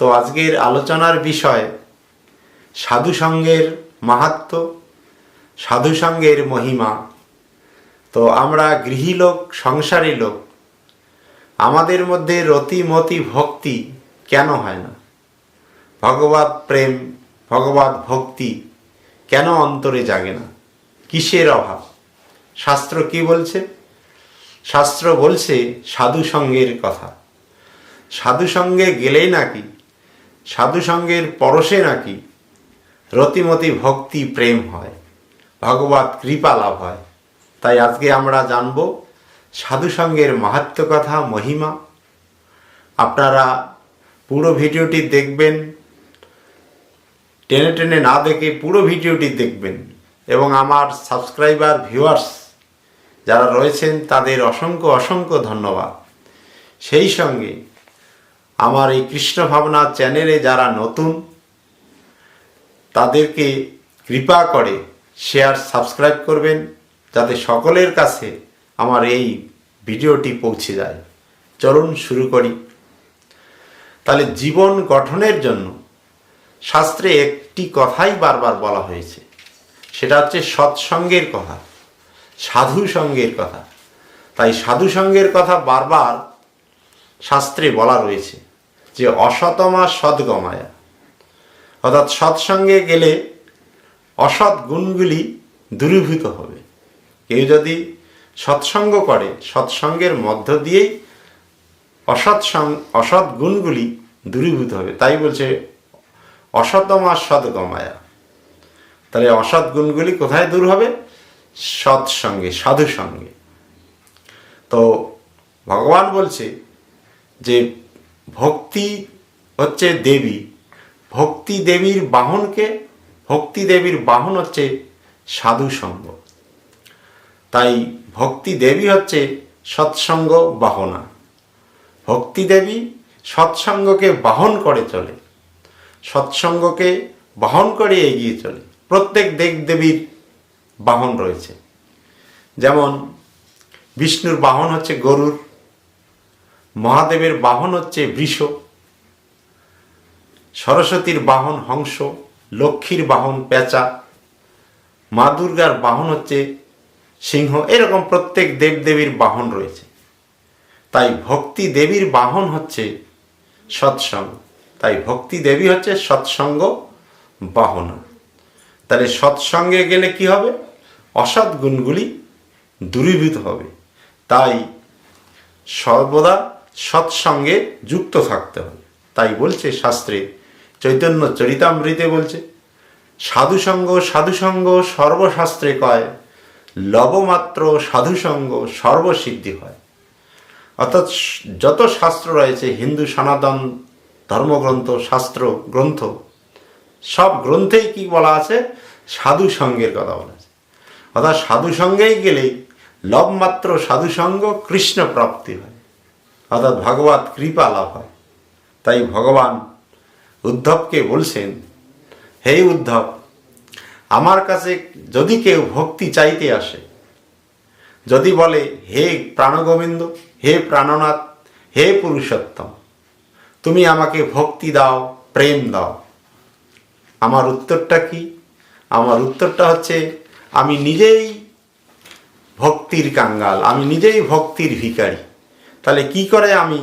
তো আজকের আলোচনার বিষয় সাধু সঙ্গের মাহাত্ম, সাধু সঙ্গের মহিমা। তো আমরা গৃহী লোক, সংসারী লোক, আমাদের মধ্যে রতিমতি ভক্তি কেন হয় না? ভগবত প্রেম, ভগবত ভক্তি কেন অন্তরে জাগে না? কিসের অভাব? শাস্ত্র কি বলছে? শাস্ত্র বলছে সাধু সঙ্গের কথা। সাধু সঙ্গে গেলেই নাকি সাধু সঙ্গের পরশে নাকি রতিমতি ভক্তি প্রেম হয়, ভগবত কৃপা লাভ হয়। তাই আজকে আমরা জানব সাধু সঙ্গের মাহাত্ম কথা, মহিমা। আপনারা পুরো ভিডিওটি দেখবেন, টেনে টেনে না দেখে পুরো ভিডিওটি দেখবেন এবং আমার সাবস্ক্রাইবার ভিউয়ার্স যারা রয়েছেন তাদের অসংখ্য অসংখ্য ধন্যবাদ। সেই সঙ্গে আমার এই কৃষ্ণ ভাবনা চ্যানেলে যারা নতুন, তাদেরকে কৃপা করে শেয়ার সাবস্ক্রাইব করবেন, যাতে সকলের কাছে আমার এই ভিডিওটি পৌঁছে যায়। চলুন শুরু করি। তাহলে জীবন গঠনের জন্য শাস্ত্রে একটি কথাই বারবার বলা হয়েছে। সেটা হচ্ছে সৎসঙ্গের কথা সাধু সঙ্গের কথা। তাই সাধু সঙ্গের কথা বারবার শাস্ত্রে বলা রয়েছে। যে অসতমা সদ্গমায়া। অর্থাৎ সৎসঙ্গে গেলে অসৎ গুণগুলি দূরীভূত হবে। কেউ যদি সৎসঙ্গ করে, সৎসঙ্গের মধ্য দিয়েই অসৎ অসৎ গুণগুলি দূরীভূত হবে। তাই বলছে অসতমা সদ্গমায়া। তাহলে অসৎ গুণগুলি কোথায় দূর হবে? সৎসঙ্গে সাধু সঙ্গে তো ভগবান বলছে যে ভক্তি হচ্ছে দেবী। ভক্তি দেবীর বাহনকে, ভক্তি দেবীর বাহন হচ্ছে সাধু সঙ্গ। তাই ভক্তি দেবী হচ্ছে সৎসঙ্গ বাহনা। ভক্তি দেবী সৎসঙ্গকে বাহন করে চলে। সৎসঙ্গকে বাহন করে এগিয়ে চলে। প্রত্যেক দেব দেবীর বাহন রয়েছে। যেমন, বিষ্ণুর বাহন হচ্ছে গরুর মহাদেবের বাহন হচ্ছে বৃষ, সরস্বতীর বাহন হংস, লক্ষ্মীর বাহন পেঁচা, মা দুর্গার বাহন হচ্ছে সিংহ, এরকম প্রত্যেক দেবদেবীর বাহন রয়েছে। তাই ভক্তি দেবীর বাহন হচ্ছে সৎসঙ্গ, তাই ভক্তি দেবী হচ্ছে সৎসঙ্গ বাহনা। তাহলে সৎসঙ্গে গেলে কি হবে? অসৎ গুণগুলি দূরীভূত হবে। তাই সর্বদা সৎসঙ্গে যুক্ত থাকতে হবে। তাই বলছে শাস্ত্রে, চৈতন্য চরিতামৃতে বলছে, সাধুসঙ্গ সাধুসঙ্গ সর্বশাস্ত্রে কয়, লবমাত্র সাধুসঙ্গ সর্বসিদ্ধি হয়। অর্থাৎ যত শাস্ত্র রয়েছে, হিন্দু, সনাতন ধর্মগ্রন্থ, শাস্ত্র, গ্রন্থ, সব গ্রন্থেই কি বলা আছে? সাধু সঙ্গের কথা বলা আছে। অর্থাৎ সাধু সঙ্গেই গেলেই লবমাত্র সাধুসঙ্গ কৃষ্ণ প্রাপ্তি হয়। অর্থাৎ ভগবত কৃপা লাভ হয়। তাই ভগবান উদ্ধবকে বলছেন, হে উদ্ধব, আমার কাছে যদি কেউ ভক্তি চাইতে আসে, যদি বলে, হে প্রাণগোবিন্দ, হে প্রাণনাথ, হে পুরুষোত্তম, তুমি আমাকে ভক্তি দাও, প্রেম দাও। আমার উত্তরটা কি? আমার উত্তরটা হচ্ছে, আমি নিজেই ভক্তির কাঙ্গাল, আমি নিজেই ভক্তির ভিখারি। তাহলে কি করে আমি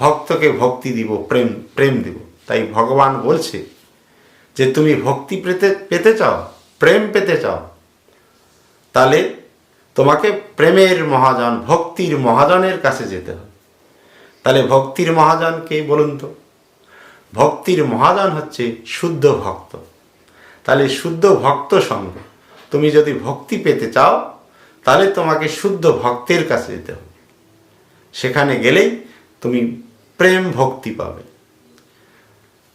ভক্তকে ভক্তি দিব, প্রেম প্রেম দিব? তাই ভগবান বলছে যে তুমি ভক্তি পেতে পেতে চাও, প্রেম পেতে চাও, তাহলে তোমাকে প্রেমের মহাজন, ভক্তির মহাজনের কাছে যেতে হবে। তাহলে ভক্তির মহাজন কে বলুন তো? ভক্তির মহাজন হচ্ছে শুদ্ধ ভক্ত। তাহলে শুদ্ধ ভক্ত সঙ্গ তুমি যদি ভক্তি পেতে চাও, তাহলে তোমাকে শুদ্ধ ভক্তের কাছে যেতে হবে। সেখানে গেলেই তুমি প্রেম ভক্তি পাবে।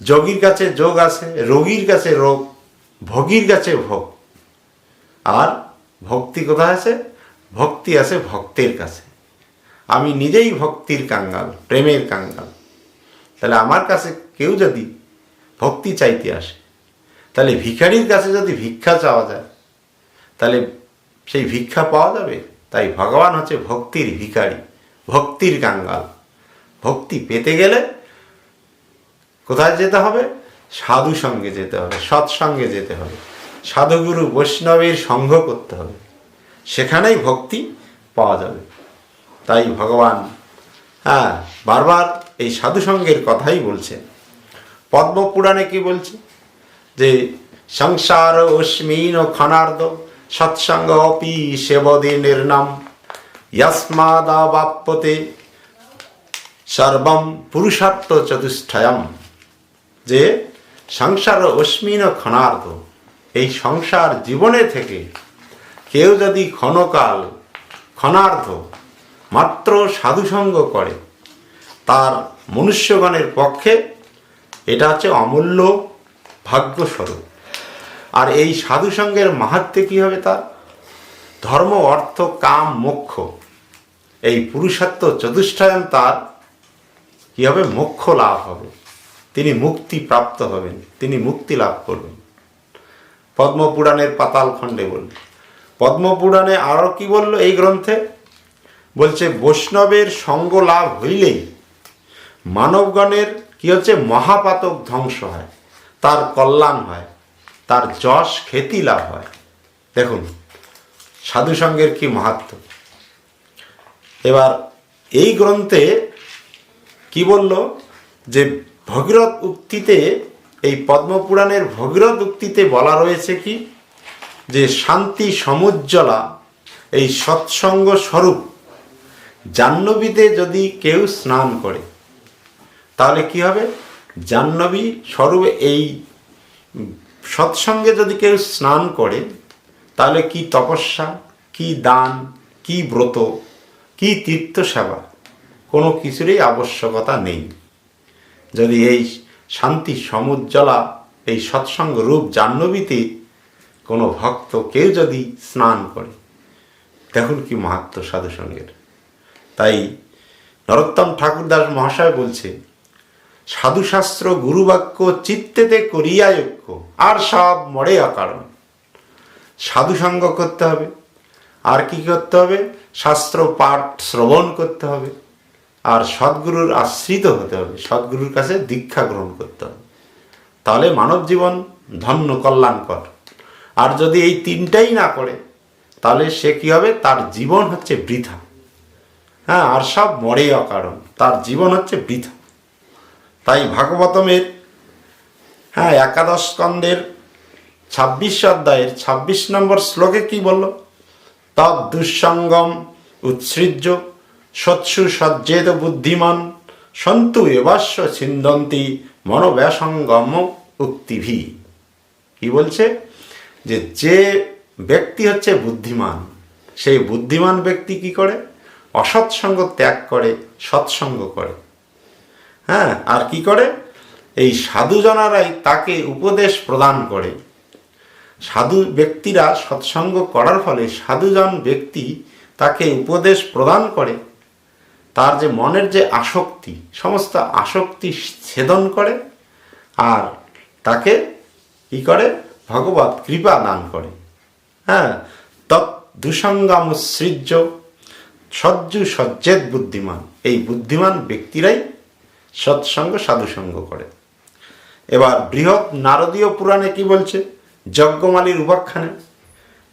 যোগীর কাছে যোগ আছে, রোগীর কাছে রোগ, ভোগীর কাছে ভোগ। আর ভক্তি কোথায় আছে? ভক্তি আছে ভক্তের কাছে। আমি নিজেই ভক্তির কাঙ্গাল, প্রেমের কাঙ্গাল। তাহলে আমার কাছে কেউ যদি ভক্তি চাইতে আসে, তাহলে ভিখারির কাছে যদি ভিক্ষা চাওয়া যায়, তাহলে সেই ভিক্ষা পাওয়া যাবে? তাই ভগবান হচ্ছে ভক্তির ভিখারি। ভক্তির কাঙ্গাল। ভক্তি পেতে গেলে কোথায় যেতে হবে? সাধু সঙ্গে যেতে হবে, সৎসঙ্গে যেতে হবে। সাধুগুরু বৈষ্ণবের সঙ্গ করতে হবে। সেখানেই ভক্তি পাওয়া যাবে। তাই ভগবান হ্যাঁ বারবার এই সাধুসঙ্গের কথাই বলছে পদ্মপুরাণে কি বলছে? যে সংসার অস্মিন ও খনার্দ সৎসঙ্গ অপি সেবদে নির্নাম ইয়াস্মাদাবাপ্যতে সর্বম পুরুষার্থ চতুষ্ঠয়ম যে সংসার অস্মিন ও ক্ষণার্ধ, এই সংসার জীবনে থেকে কেউ যদি ক্ষণকাল, ক্ষণার্ধ মাত্র সাধুসঙ্গ করে, তার মনুষ্যগণের পক্ষে এটা হচ্ছে অমূল্য ভাগ্যস্বরূপ। আর এই সাধুসঙ্গের মাহাত্মে কী হবে তার? ধর্ম, অর্থ, কাম, মোক্ষ। এই পুরুষার্থ চতুষ্ঠায়ন তার, কী হবে? মোক্ষ লাভ হবে। তিনি মুক্তি প্রাপ্ত হবেন, তিনি মুক্তি লাভ করবেন। পদ্মপুরাণের পাতাল খণ্ডে বলল, পদ্মপুরাণে আরও কি বলল এই গ্রন্থে? বলছে, বৈষ্ণবের সঙ্গ লাভ হইলেই মানবগণের কি হচ্ছে? মহাপাতক ধ্বংস হয়, তার কল্যাণ হয়, তার যশ খ্যাতি লাভ হয়। দেখুন সাধুসঙ্গের কি মাহাত্ম? এবার এই গ্রন্থে কি বলল? যে ভগীরথ উক্তিতে, এই পদ্মপুরাণের ভগীরথ উক্তিতে বলা রয়েছে কি? যে শান্তি সমুজ্জ্বলা, এই সৎসঙ্গ স্বরূপ, জাহ্নবীতে যদি কেউ স্নান করে, তাহলে কি হবে? জাহ্নবী স্বরূপ এই সৎসঙ্গে যদি কেউ স্নান করে তাহলে কি তপস্যা, কি দান, কি ব্রত, কি তীর্থ সেবা কোনো কিছুরই আবশ্যকতা নেই। যদি এই শান্তি, সমুজ্জ্বলা, এই সৎসঙ্গ রূপ জাহ্নবীতে কোনো ভক্ত কেউ যদি স্নান করে, দেখুন কি মাহাত্ম সাধুসঙ্গের। তাই নরোত্তম ঠাকুরদাস মহাশয় বলছে, সাধুশাস্ত্র গুরুবাক্য চিত্তেতে করিয়া ঐক্য, আর সব মরে অকারণ। সাধুসঙ্গ করতে হবে। আর কি করতে হবে? শাস্ত্র পাঠ শ্রবণ করতে হবে। আর সদ্গুরুর আশ্রিত হতে হবে। সদ্গুরুর কাছে দীক্ষা গ্রহণ করতে হবে। তাহলে মানব জীবন ধন্য কল্যাণকর। আর যদি এই তিনটাই না করে, তাহলে সে কি হবে? তার জীবন হচ্ছে বৃথা। হ্যাঁ আর সব মরে অকারণ। তার জীবন হচ্ছে বৃথা। তাই ভাগবতমের হ্যাঁ একাদশ স্কন্দের ছাব্বিশ অধ্যায়ের ছাব্বিশ নম্বর শ্লোকে কি বলল? তদ দুঃসঙ্গম উৎসৃজ্য, সৎসু সজ্জেদ বুদ্ধিমান, সন্তু এবাস্য ছিন্দন্তি মনোব্যাসঙ্গম উক্তিভি। কি বলছে? যে যে ব্যক্তি হচ্ছে বুদ্ধিমান, সেই বুদ্ধিমান ব্যক্তি কি করে? অসৎসঙ্গ ত্যাগ করে, সৎসঙ্গ করে। হ্যাঁ আর কি করে? এই সাধুজনারাই তাকে উপদেশ প্রদান করে। সাধু ব্যক্তিরা সৎসঙ্গ করার ফলে সাধুজন ব্যক্তি তাকে উপদেশ প্রদান করে, তার যে মনের যে আসক্তি, সমস্ত আসক্তি ছেদন করে আর তাকে কি করে? ভগবত কৃপা দান করে। হ্যাঁ তৎ দুসঙ্গামুসৃজ্য সজ্জু সজ্জেদ বুদ্ধিমান। এই বুদ্ধিমান ব্যক্তিরাই সৎসঙ্গ, সাধুসঙ্গ করে। এবার বৃহৎ নারদীয় পুরাণে কি বলছে? যজ্ঞমালির উপাখ্যানে।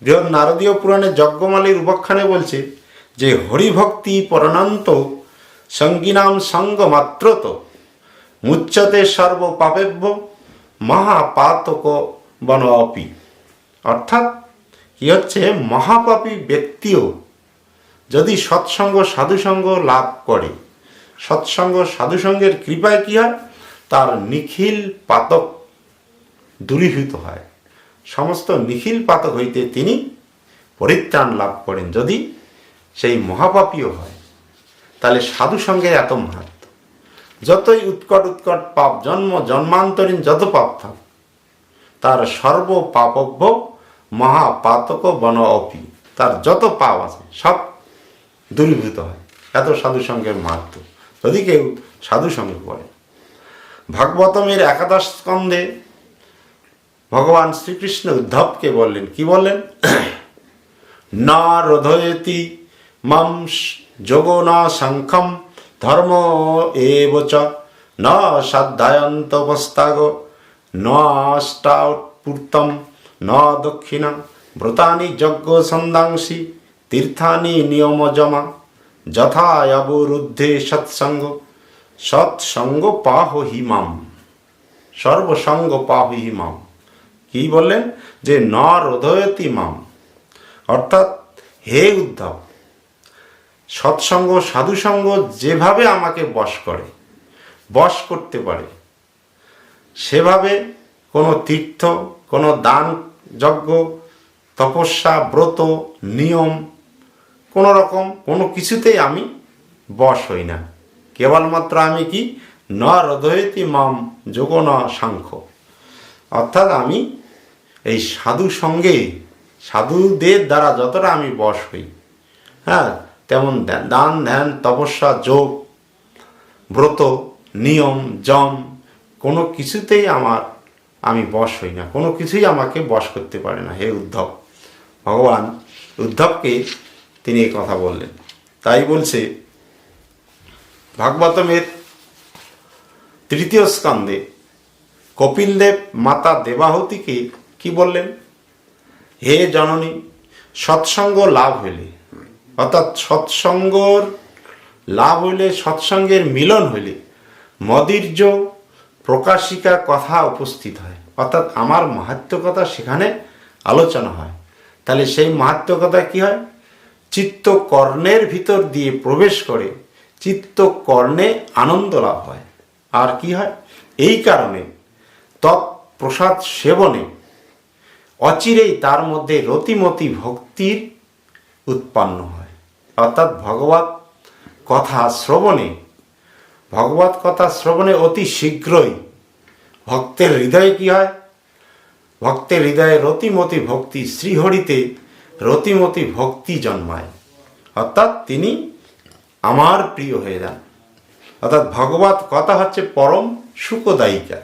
বৃহৎ নারদীয় পুরাণে যজ্ঞমালির উপাখ্যানে বলছে যে, হরিভক্তি পরণান্ত সঙ্গীনাম সঙ্গ মাত্রত মুচ্যতে সর্ব পাপেভ্য মহাপাতক বন অপি অর্থাৎ, কি হচ্ছে? মহাপাপী ব্যক্তিও যদি সৎসঙ্গ, সাধুসঙ্গ লাভ করে, সৎসঙ্গ, সাধুসঙ্গের কৃপায় কি হয়? তার নিখিল পাতক দূরীভূত হয়। সমস্ত নিখিল পাতক হইতে তিনি পরিত্রাণ লাভ করেন। যদি সেই মহাপাপীও হয়, তাহলে সাধুসঙ্গের এত মাহাত্ম। যতই উৎকট উৎকট পাপ, জন্ম জন্মান্তরীণ যত পাপ থাক, তার সর্ব পাপভ্য মহাপাতক বন অপি। তার যত পাপ আছে, সব দূরীভূত হয়। এত সাধুসঙ্গের মাহাত্ম। যদি কেউ সাধু সঙ্গে করে। ভাগবতমের একাদশ স্কন্ধে ভগবান শ্রীকৃষ্ণ উদ্ধবকে বললেন, কি বললেন? না রোধয়তি মাম যোগ না শঙ্খম ধর্ম এব চ। ন সাধ্যায়ন্তপস্তাগ ন অষ্টাৎপূর্তম ন দক্ষিণা। ব্রতানি যজ্ঞ সন্দাংশি তীর্থানি নিয়ম জমা। যথা অবরুদ্ধে সৎসঙ্গ। সৎসঙ্গ পাহ হিমাম সর্বসঙ্গ পাহ হিমাম কি বললেন? যে ন রোধয়তি মাম। অর্থাৎ, হে উদ্ধব, সৎসঙ্গ, সাধুসঙ্গ যেভাবে আমাকে বশ করে, বশ করতে পারে, সেভাবে কোনো তীর্থ, কোনো দান যজ্ঞ, তপস্যা, ব্রত, নিয়ম, কোনো রকম, কোনো কিছুতেই আমি বশ হই না। কেবলমাত্র আমি কি? ন হৃদয়তি মাম যোগ ন সাংখ্য। অর্থাৎ আমি এই সাধু সঙ্গে সাধুদের দ্বারা যতটা আমি বশ হই হ্যাঁ তেমন দান, ধ্যান, তপস্যা, যোগ, ব্রত, নিয়ম, জম, কোনো কিছুতেই আমার, আমি বশ হই না, কোনো কিছুই আমাকে বশ করতে পারে না। হে উদ্ধব, ভগবান উদ্ধবকে তিনি এই কথা বললেন। তাই বলছে, ভাগবতমের তৃতীয় স্কন্ধে কপিলদেব মাতা দেবাহতীকে কি বললেন? হে জননী, সৎসঙ্গ লাভ হইলে, অর্থাৎ সৎসঙ্গর লাভ হইলে, সৎসঙ্গের মিলন হইলে, মদির্য প্রকাশিকা কথা উপস্থিত হয়। অর্থাৎ আমার মাহাত্ম কথা সেখানে আলোচনা হয়। তাহলে সেই মাহাত্ম কথা কি হয়? চিত্ত কর্ণের ভিতর দিয়ে প্রবেশ করে চিত্ত কর্ণে আনন্দ লাভ হয়। আর কি হয়? এই কারণে তৎপ্রসাদ সেবনে অচিরেই তার মধ্যে রতিমতি ভক্তির উৎপন্ন হয়। অর্থাৎ ভগবত কথা শ্রবণে, ভগবত কথা শ্রবণে অতি শীঘ্রই ভক্তের হৃদয়ে কি হয়? ভক্তের হৃদয়ে রতিমতি ভক্তি শ্রীহরিতে রতিমতি ভক্তি জন্মায়। অর্থাৎ তিনি আমার প্রিয় হয়ে যান। অর্থাৎ ভগবত কথা হচ্ছে পরম সুখদায়িকা।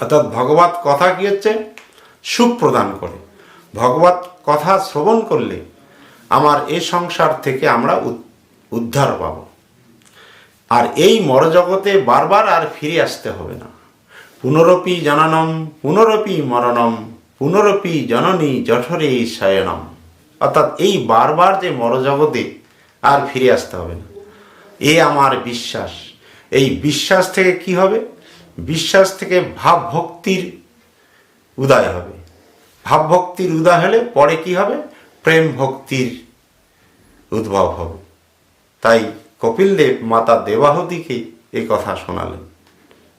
অর্থাৎ ভগবত কথা কি হচ্ছে? সুখ প্রদান করে। ভগবত কথা শ্রবণ করলে আমার এ সংসার থেকে আমরা উদ- উদ্ধার পাব। আর এই মরজগতে বারবার আর ফিরে আসতে হবে না। পুনরপি জননম, পুনরপি মরণম, পুনরপি জননী জঠরে শয়নম। অর্থাৎ এই বারবার যে মরজগতে আর ফিরে আসতে হবে না। এ আমার বিশ্বাস। এই বিশ্বাস থেকে কি হবে? বিশ্বাস থেকে ভাব ভক্তির উদয় হবে। ভাব ভক্তির উদয় হলে পরে কি হবে? প্রেম ভক্তির উদ্ভব হবে। তাই কপিলদেব মাতা দেবাহতীকে এই কথা শোনালেন।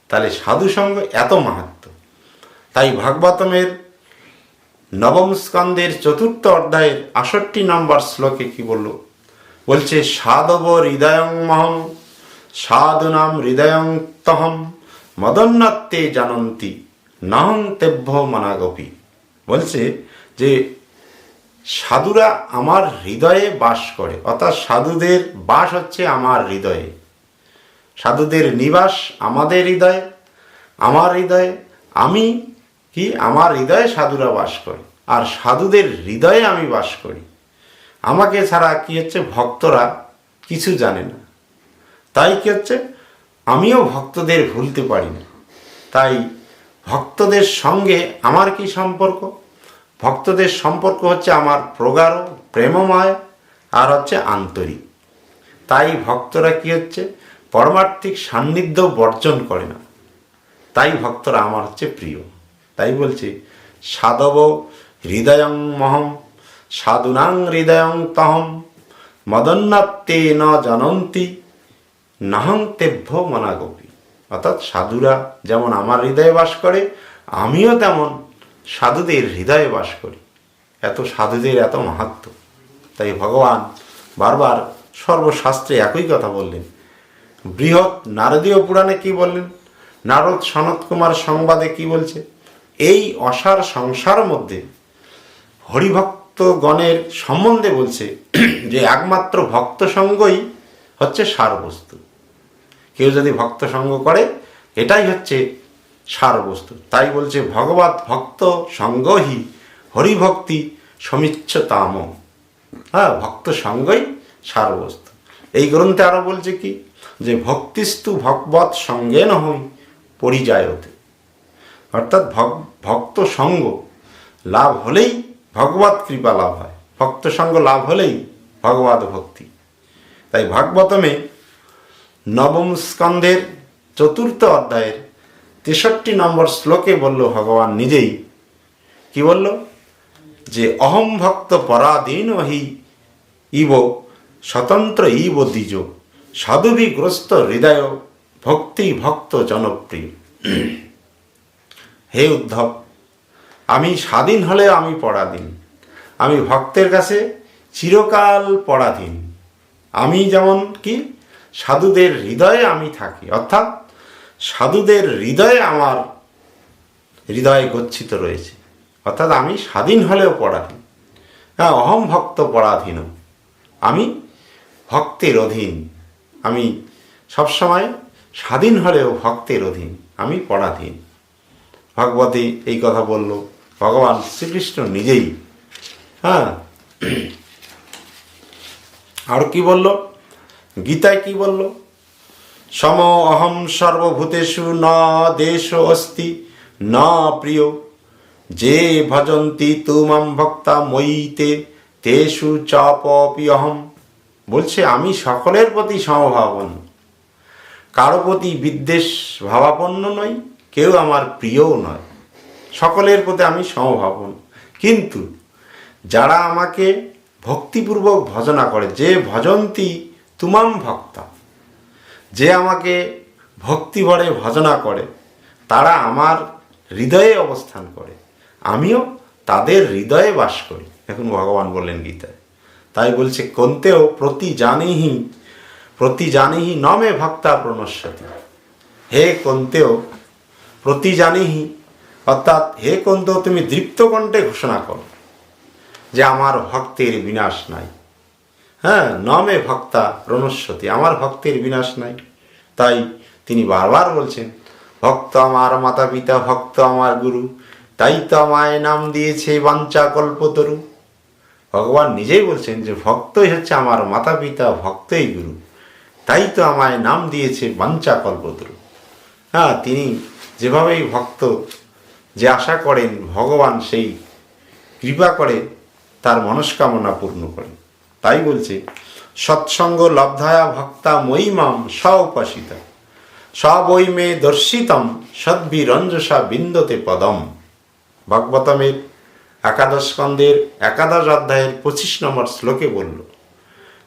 তাহলে সাধু সঙ্গ এত মাহাত্ম। তাই ভাগবতমের নবম স্কন্দের চতুর্থ অধ্যায়ের আষট্টি নম্বর শ্লোকে কি বলল? বলছে, সাধব হৃদয়ং মহম, সাধুনাম হৃদয়ং তহম, মদন্নাত্তে জানন্তি, নহং তেভ্য মনাগপি। বলছে যে সাধুরা আমার হৃদয়ে বাস করে। অর্থাৎ সাধুদের বাস হচ্ছে আমার হৃদয়ে। সাধুদের নিবাস আমাদের হৃদয়ে, আমার হৃদয়ে। আমি কি? আমার হৃদয়ে সাধুরা বাস করে। আর সাধুদের হৃদয়ে আমি বাস করি। আমাকে ছাড়া কি হচ্ছে? ভক্তরা কিছু জানে না। তাই কি হচ্ছে? আমিও ভক্তদের ভুলতে পারি না। তাই ভক্তদের সঙ্গে আমার কি সম্পর্ক? ভক্তদের সম্পর্ক হচ্ছে আমার প্রগাঢ়, প্রেমময়, আর হচ্ছে আন্তরিক। তাই ভক্তরা কি হচ্ছে? পরমার্থিক সান্নিধ্য বর্জন করে না। তাই ভক্তরা আমার হচ্ছে প্রিয়। তাই বলছে, সাধব হৃদয়ং মহম, সাধুনাং হৃদয়ং তহম মদন্নাত্তে ন জানন্তি নাহং তেভ্য মনাগপি অর্থাৎ সাধুরা যেমন আমার হৃদয়ে বাস করে, আমিও তেমন সাধুদের হৃদয়ে বাস করি। এত সাধুদের এত মাহাত্ম। তাই ভগবান বারবার সর্বশাস্ত্রে একই কথা বললেন। বৃহৎ নারদীয় পুরাণে কি বললেন? নারদ সনত কুমার সংবাদে কি বলছে? এই অসার সংসার মধ্যে হরিভক্তগণের সম্বন্ধে বলছে যে একমাত্র ভক্ত সঙ্গই হচ্ছে সারবস্তু। কেউ যদি ভক্ত সঙ্গ করে, এটাই হচ্ছে সারবস্তু। তাই বলছে, ভগবত ভক্ত সঙ্গহি হরিভক্তি সমিচ্ছতাম হ্যাঁ ভক্ত সঙ্গই সারবস্তু। এই গ্রন্থে আরও বলছে কি? যে, ভক্তিস্তু ভগবত সঙ্গে নহই পরিযায়তে। অর্থাৎ ভক- ভক্ত সঙ্গ লাভ হলেই ভগবত কৃপা লাভ হয়। ভক্ত সঙ্গ লাভ হলেই ভগবত ভক্তি। তাই ভাগবতমে নবম স্কন্ধের চতুর্থ অধ্যায়ের তেষট্টি নম্বর শ্লোকে বলল ভগবান নিজেই। কি বলল? যে অহম ভক্ত পরাধীন হি ইব, স্বতন্ত্র ইব দ্বিজ, সাধুবিগ্রস্ত হৃদয়, ভক্তি ভক্ত জনপ্রিয়। হে উদ্ধব, আমি স্বাধীন হলে আমি পরাধীন। আমি ভক্তের কাছে চিরকাল পরাধীন। আমি যেমন কি? সাধুদের হৃদয়ে আমি থাকি। অর্থাৎ সাধুদের হৃদয়ে আমার হৃদয়ে গচ্ছিত রয়েছে। অর্থাৎ আমি স্বাধীন হলেও পরাধীন। হ্যাঁ অহম ভক্ত পরাধীন। আমি ভক্তের অধীন। আমি সবসময় স্বাধীন হলেও ভক্তের অধীন। আমি পরাধীন। ভগবতী এই কথা বলল। ভগবান শ্রীকৃষ্ণ নিজেই। হ্যাঁ আর কি বলল? গীতায় কি বলল? সম অহম সর্বভূতেষু ন দেশ অস্তি। ন প্রিয়, যে ভজন্তি তুমাম ভক্তা ময়িতে তেষু অহম। বলছে, আমি সকলের প্রতি সমভাবন কারও প্রতি বিদ্বেষ ভাবাপন্ন নই, কেউ আমার প্রিয়ও নয়। সকলের প্রতি আমি সমভাবন কিন্তু যারা আমাকে ভক্তিপূর্বক ভজনা করে, যে ভজন্তি তুমাম ভক্তা। যে আমাকে ভক্তিভরে ভজনা করে, তারা আমার হৃদয়ে অবস্থান করে। আমিও তাদের হৃদয়ে বাস করি। এখন ভগবান বললেন গীতায়। তাই বলছে, কন্তেও প্রতি জানিহি প্রতি জানিহি নমে ভক্তা প্রণশ্যতি। হে কন্তেও প্রতি জানিহি অর্থাৎ হে কন্তেও তুমি দৃপ্ত কণ্ঠে ঘোষণা করো যে আমার ভক্তের বিনাশ নাই। হ্যাঁ নমে ভক্তা প্রণস্বতী আমার ভক্তের বিনাশ নাই। তাই তিনি বারবার বলছেন, ভক্ত আমার মাতা পিতা ভক্ত আমার গুরু, তাই তো আমায় নাম দিয়েছে বাঞ্চা কল্পতরু ভগবান নিজেই বলছেন যে, ভক্তই হচ্ছে আমার মাতা পিতা ভক্তই গুরু, তাই তো আমায় নাম দিয়েছে বাঞ্চা কল্পতরু হ্যাঁ তিনি যেভাবেই ভক্ত যে আশা করেন, ভগবান সেই কৃপা করে তার মনস্কামনা পূর্ণ করেন। তাই বলছে, সৎসঙ্গ লব্ধায়া ভক্তা ময়িমাম স উপাসিতা সবই মে দর্শিতম সদ্বিরঞ্জসা বিন্দতে পদম। ভগবতমের একাদশ স্কন্ধের একাদশ অধ্যায়ের পঁচিশ নম্বর শ্লোকে বলল,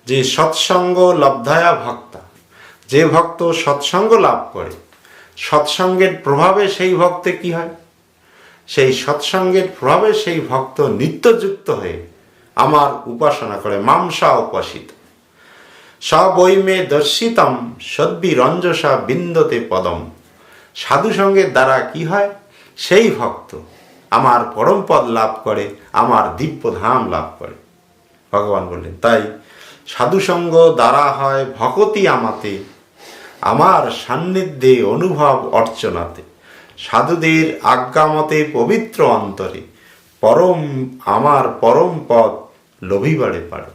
যে সৎসঙ্গ লব্ধায়া ভক্তা, যে ভক্ত সৎসঙ্গ লাভ করে, সৎসঙ্গের প্রভাবে সেই ভক্তে কি হয়? সেই সৎসঙ্গের প্রভাবে সেই ভক্ত নিত্যযুক্ত হয়ে আমার উপাসনা করে। মামসা উপাসিত। সবই মে দর্শিতম, সদ্বি রঞ্জসা বিন্দতে পদম। সাধু সঙ্গের দ্বারা কি হয়? সেই ভক্ত আমার পরম পদ লাভ করে, আমার দিব্য ধাম লাভ করে। ভগবান বললেন, তাই সাধুসঙ্গ দ্বারা হয় ভকতি আমাতে, আমার সান্নিধ্যে অনুভব অর্চনাতে। সাধুদের আজ্ঞামতে পবিত্র অন্তরে পরম, আমার পরম পদ লোভিবাড়ে পারে।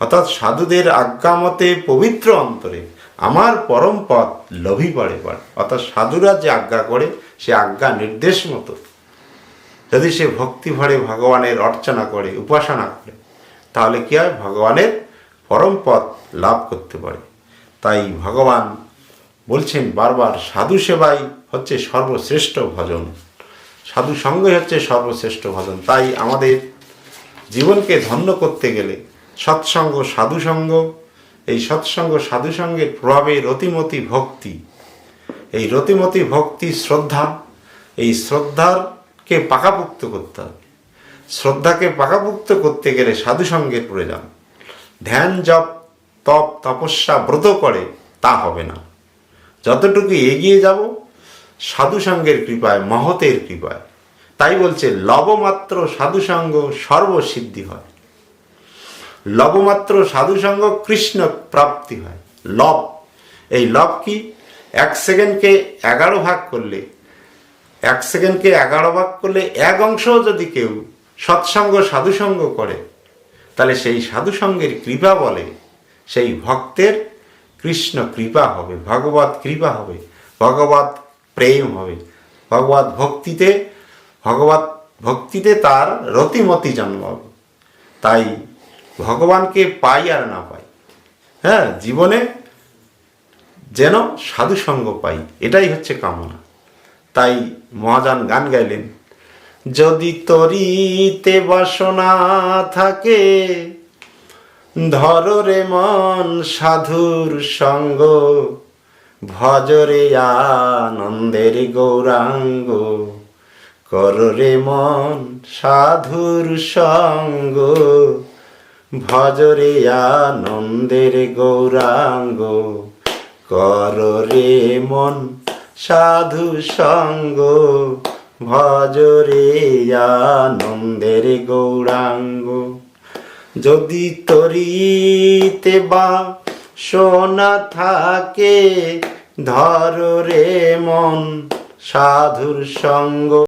অর্থাৎ সাধুদের আজ্ঞামতে পবিত্র অন্তরে আমার পরম পদ লোভী পারে পারে। অর্থাৎ সাধুরা যে আজ্ঞা করে, সে আজ্ঞা নির্দেশ মতো। যদি সে ভক্তি ভরে ভগবানের অর্চনা করে, উপাসনা করে, তাহলে কি হয়? ভগবানের পরম পদ লাভ করতে পারে। তাই ভগবান বলছেন বারবার, সাধু সেবাই হচ্ছে সর্বশ্রেষ্ঠ ভজন। সাধু সঙ্গই হচ্ছে সর্বশ্রেষ্ঠ ভজন। তাই আমাদের জীবনকে ধন্য করতে গেলে সৎসঙ্গ, সাধুসঙ্গ, এই সৎসঙ্গ, সাধুসঙ্গের প্রভাবে রতিমতি ভক্তি, এই রতিমতি ভক্তি শ্রদ্ধা, এই শ্রদ্ধারকে পাকাপুক্ত করতে হবে। শ্রদ্ধাকে পাকাপুক্ত করতে গেলে সাধুসঙ্গের প্রয়োজন ধ্যান, জপ, তপ, তপস্যা ব্রত করে তা হবে না। যতটুকু এগিয়ে যাব সাধুসঙ্গের কৃপায়, মহতের কৃপায়। তাই বলছে, লবমাত্র সাধুসঙ্গ সর্বসিদ্ধি হয়। লবমাত্র সাধুসঙ্গ কৃষ্ণ প্রাপ্তি হয়। লব, এই লব কি? এক সেকেন্ডকে এগারো ভাগ করলে, এক সেকেন্ডকে এগারো ভাগ করলে এক অংশ যদি কেউ সৎসঙ্গ, সাধুসঙ্গ করে, তাহলে সেই সাধুসঙ্গের কৃপা বলে, সেই ভক্তের কৃষ্ণ কৃপা হবে, ভগবত কৃপা হবে। ভগবত প্রেম হবে। ভগবত ভক্তিতে ভগবত ভক্তিতে তার রতিমতি জন্মাবে তাই ভগবানকে পাই আর না পাই হ্যাঁ জীবনে যেন সাধু সঙ্গ পাই, এটাই হচ্ছে কামনা। তাই মহাজান গান গাইলেন, যদি তরিতে বাসনা থাকে ধররে মন সাধুর সঙ্গ ভজরে আনন্দের গৌরাঙ্গ, কররে মন সাধুর সঙ্গ ভজরে আনন্দের গৌরাঙ্গ, কররে মন সাধু সঙ্গ ভজরে আনন্দের গৌরাঙ্গ। যদি তরিতে বা সোনা থাকে ধর রে মন সাধুর সঙ্গ।